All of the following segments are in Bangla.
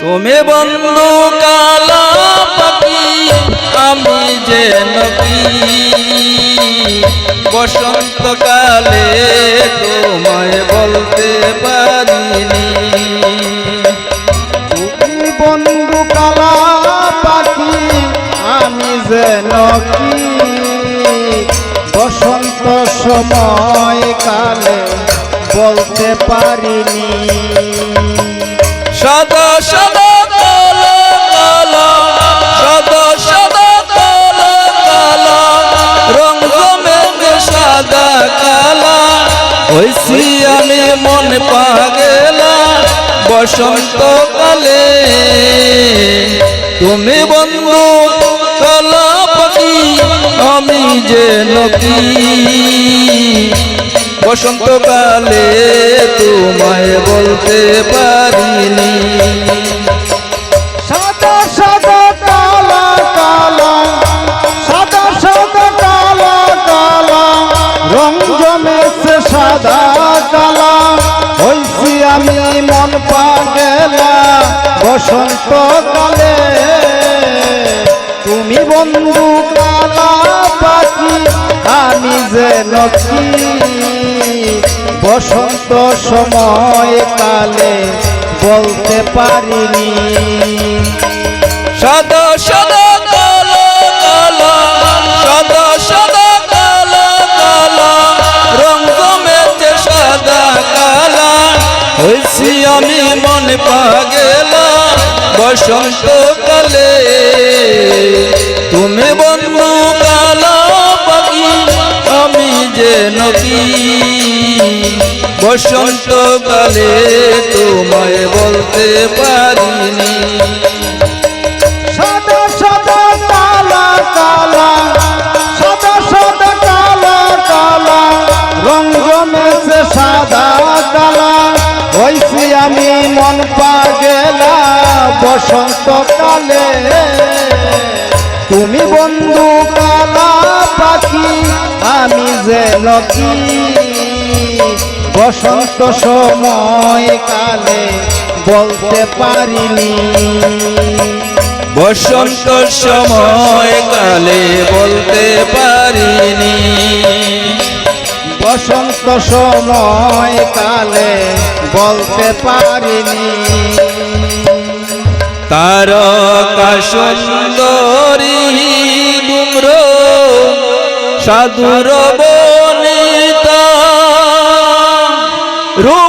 তুমি বন্ধু কালা পাখি, আমি যে নবী বসন্তকালে তোমায় বলতে পারিনি। তুমি বন্ধু কালা পাখি, আমি যে কি? বসন্ত সময় কালে বলতে পারিনি। বসন্ত কালে তুমি বন্ধু কলাপতি আমি যে নকি বসন্তকালে তোমায় বলতে পারিনি। বসন্ত কালে তুমি বন্ধু কালা পাখি আমি যে নকি বসন্ত সময় কালে বলতে পারিনি। সাদা সাদা আমি মনে পাগেলা বসন্তকালে তুমি বন্ধু কালা পাখি আমি যে নদী। বসন্ত কালে তোমায় বলতে পারিনি বসন্ত তুমি বন্ধু কালা পাখি আমি যে নকি বসন্ত সময় কালে বলতে পারিনি। বসন্ত সময় কালে বলতে পারিনি। বসন্ত সময় কালে বলতে পারিনি। তারকা সুন্দরী ডুমর সাধুর বনিতা। রূপে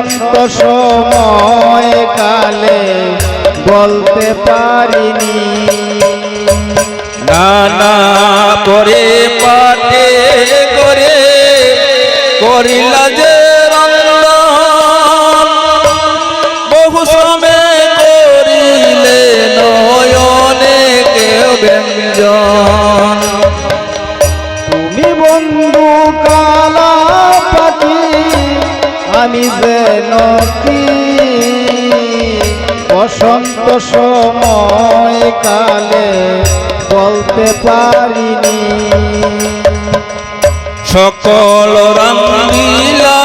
বসন্ত সময় কালে বলতে পারিনি। নানা করে পাটে করে করিলা যে বহু সময় করিলে নয়নে কেউ ব্যঞ্জন। তুমি বন্ধু কালা আমি যে নকি বসন্ত সময় কালে বলতে পারিনি। সকল রঙ্গিলা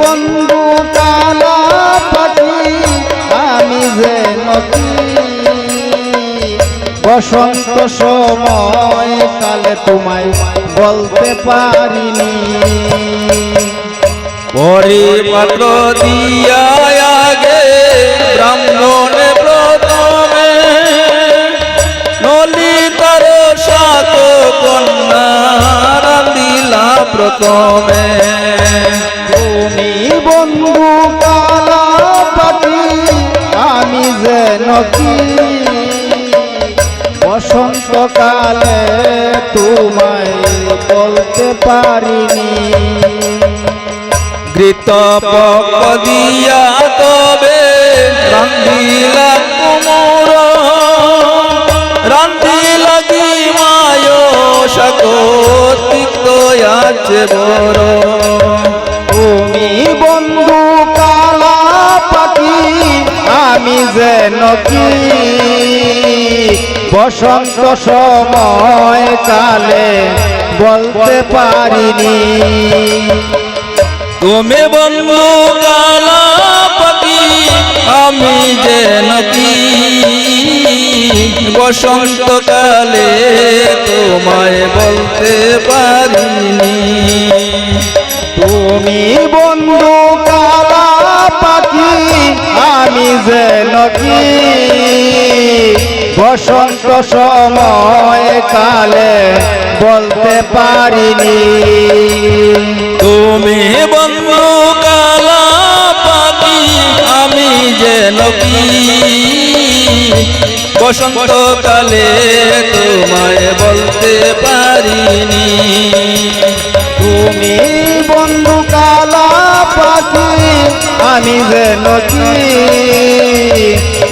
বন্ধু কালা পাখি আমি যে বসন্ত সময় কালে তোমায় বলতে পারিনি। পরিপত্র দিয়া আগে ব্রাহ্মণ প্রথমে নলিতার সাত কন্যা রান্দিলা প্রথমে। কি বসন্তকালে তোমায় বলতে পারিনি। পক দিয়া তবে রান্ধিলা কুমুর, রান্ধিলা কি মায় সকতিক্ত আছে বড়। বসন্ত সময় কালে বলতে পারিনি। তুমি বন্ধু কালাপতি আমি যে নদী বসন্ত বসন্ত সময় কালে বলতে পারিনি। তুমি বন্ধু কালা পাখি আমি যেন কি? বসন্ত কালে তোমায় বলতে পারিনি। তুমি বন্ধু কালা পাখি আমি যেন কি?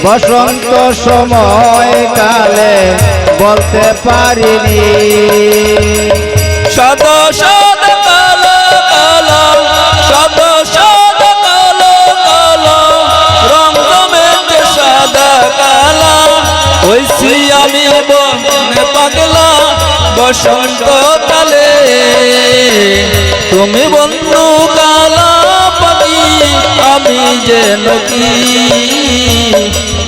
বসন্ত সময় কালে বলতে পারিনি। সদ সদ কালো কালো সদ সদ কালো কালো মেঘে সাদা কালা। হইছি আমি পাগলা বসন্ত কালে। তুমি বন্ধু কালা পাখি আমি যেন কি?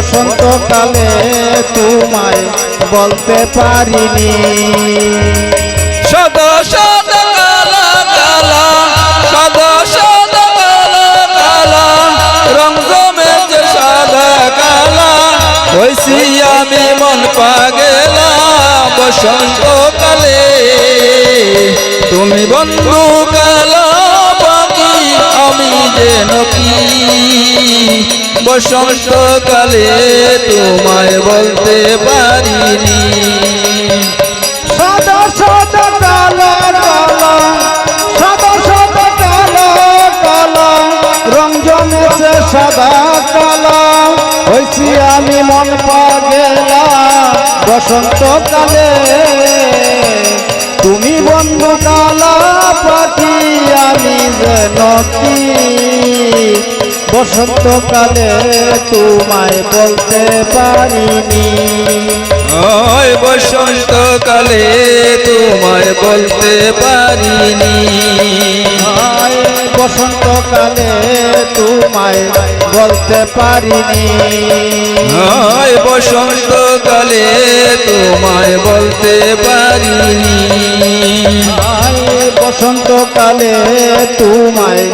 বসন্ত কালে তোমায় বলতে পারিনি। কালা, হইছি আমি মন পাগেলা বসন্ত কালে তুমি বন্ধু কালা আমি যেন কি বসন্ত কালে তোমায় বলতে পারিনি। সাদা কালো হয়েছি আমি মন পাগেলা বসন্ত কালে তুমি বন্ধু কালা পাখি, আমি যেন কি বসন্ত কালে তোমায় বলতে পারিনি। ওই বসন্ত কালে তোমায় বলতে পারিনি। বসন্তকালে তোমায় বলতে পারিনি। ওই বসন্ত কালে তোমায় বলতে পারিনি। বসন্তকালে তোমায়